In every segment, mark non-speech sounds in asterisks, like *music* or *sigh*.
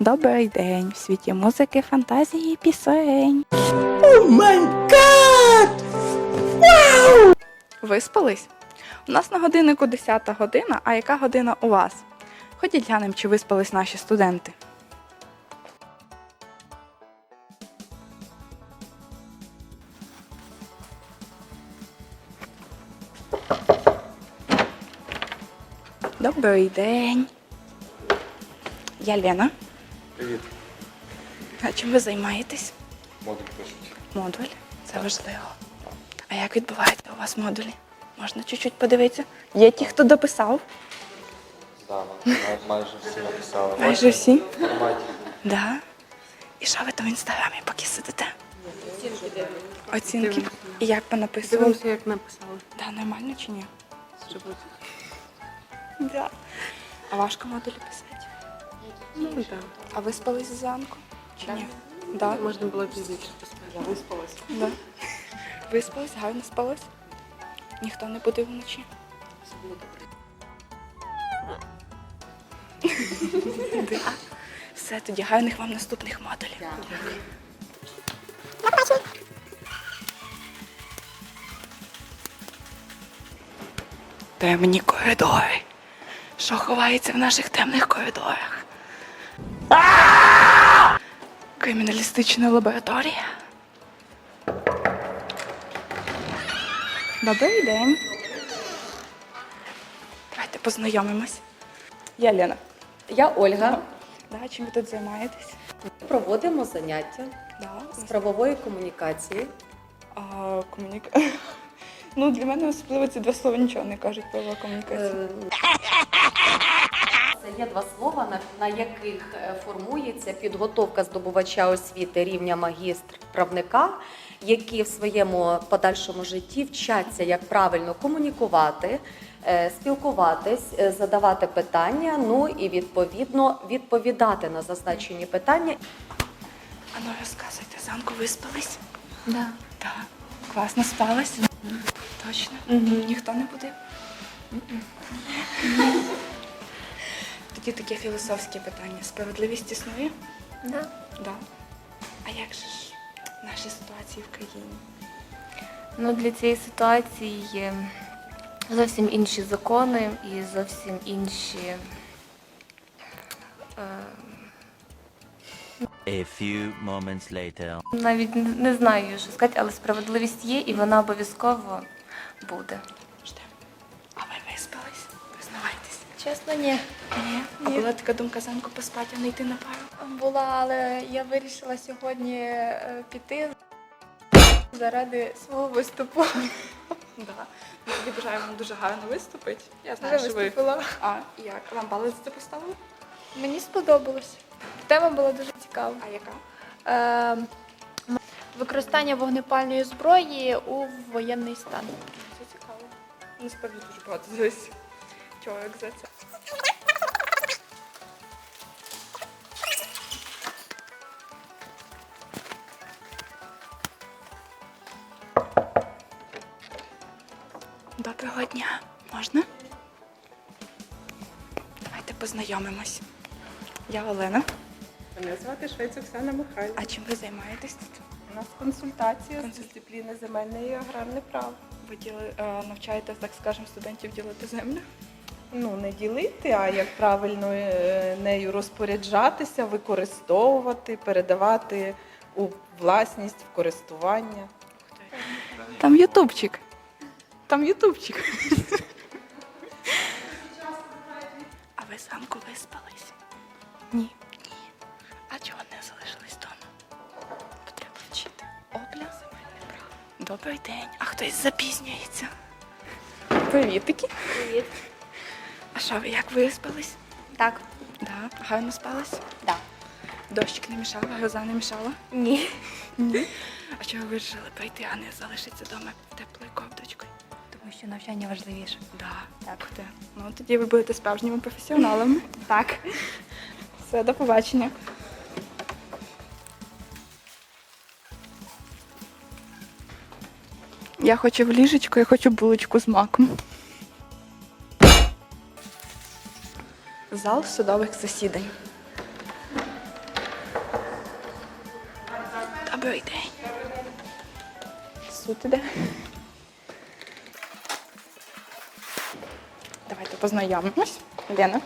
Добрий день в світі музики, фантазії і пісень. Виспались? У нас на годиннику 10 година, а яка година у вас? Ходіть глянемо, чи виспались наші студенти. Добрий день. Я Лена. Привіт, А чим ви займаєтесь? модуль пишуть. Модуль. Це важливо. А як відбувається у вас модулі? Можна чуть-чуть подивитися? Є ті, хто дописав? Да, май- майже всі написали. Майже всі. Да. І що ви там в інстаграмі поки сидите? Оцінки. І як ви написували? Дивимося, як написали. Да, нормально чи ні? Да. А важко модулі писати? Ну, так. А ви спались зранку? Чи ні? Да. Можна було пізніше поспати. Я виспалась. Да. Виспались, гарно спались? Ніхто не будив вночі? Все було добре. *laughs* Все, тоді гарних вам наступних модулів. Темні коридори. Що ховається в наших темних коридорах? Криміналістична лабораторія. Добрий день. Давайте познайомимось. Я Лена. Я Ольга. Да, чим ви тут займаєтесь? Ми Проводимо заняття Да, з правової комунікації. А, комуніка... *laughs* Ну, для мене особливо ці два слова нічого не кажуть правова комунікація. Е, Це є два слова, на, на яких е, формується підготовка здобувача освіти рівня магістр правника, які в своєму подальшому житті вчаться, як правильно комунікувати, е, спілкуватись, е, задавати питання, ну і відповідно відповідати на зазначені питання. А ну розказуйте, зранку виспались? Да. Так. Класно спалась? Точно? Ніхто не будив? *laughs* Тоді таке філософське питання. Справедливість існує? Да. Да. А як же ж наші ситуації в країні? Ну, для цієї ситуації є зовсім інші закони і зовсім інші. е, A few moments later. Навіть не- не знаю, що сказати, але справедливість є і вона обов'язково буде. Чесно, ні. Ні. А була така думка зранку поспати, а не йти на пару? Була, але я вирішила сьогодні е, піти заради свого виступу. *laughs* Да. Ну, тоді бажаю вам дуже гарно виступити. Я Вже знаю, що ви. виступила. А як? Вам бали за це поставили? Мені сподобалось. Тема була дуже цікава. А яка? Е, використання вогнепальної зброї у воєнний стан. Це цікаво. Насправді дуже багато дивись. Чоловік за це. Доброго дня. Можна? Давайте познайомимось. Я Олена. Мене звати Швець Оксана Михайлівна. А чим ви займаєтесь тут? У нас консультація з Консуль- дисципліни земельне і аграрне право. Ви діли, е, навчаєте, так скажемо, студентів ділити землю? Ну, не ділити, а як правильно е, нею розпоряджатися, використовувати, передавати у власність, в користування. Там ютубчик. Там ютубчик. А ви зранку виспались? Ні. Ні. А чого не залишились вдома? Потрібно вчити. Обля земельне право. Добрий день. А хтось запізнюється. Привітики. Привіт. А що ви як виспались? Так, Да. Гарно спались? так. Дощик не мішала, гроза не мішала? Ні. Ні. А чого ви вирішили прийти, а не залишитися вдома теплою ковдрочкою? Тому що навчання важливіше. Да. Так. Ну тоді ви будете справжніми професіоналами. Так. Все, до побачення. Я хочу в ліжечку, я хочу булочку з маком. Зал судових засідань. Добрий день. Суд іде. Давайте познайомимось. Лена.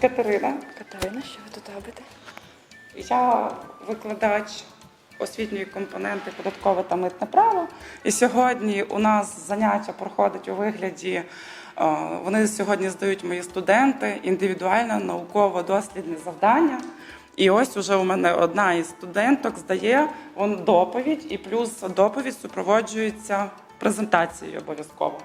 Катерина, Катерина, що ви тут робите? я викладач освітньої компоненти податкове та митне право. І сьогодні у нас заняття проходить у вигляді. е, Вони сьогодні здають мої студенти індивідуальне науково-дослідне завдання. І ось уже у мене одна із студенток здає вон доповідь, і плюс доповідь супроводжується презентацією обов'язково.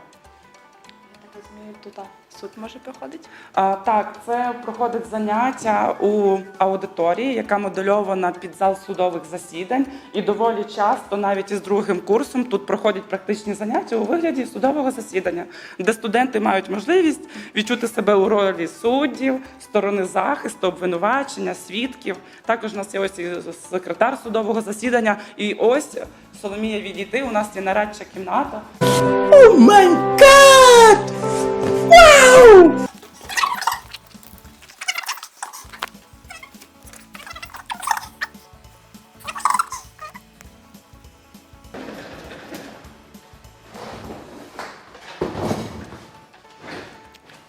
Тут суд може проходити? А, Так, це проходить заняття у аудиторії, яка модельована під зал судових засідань. І доволі часто, навіть із другим курсом, тут проходять практичні заняття у вигляді судового засідання, де студенти мають можливість відчути себе у ролі суддів, сторони захисту, обвинувачення, свідків. Також у нас є ось і секретар судового засідання. І ось Соломія відійти. У нас є нарадча кімната.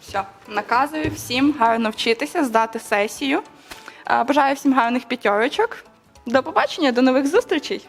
Все, наказую всім гарно вчитися, здати сесію. Е, Бажаю всім гарних п'ятерочок. До побачення, до нових зустрічей!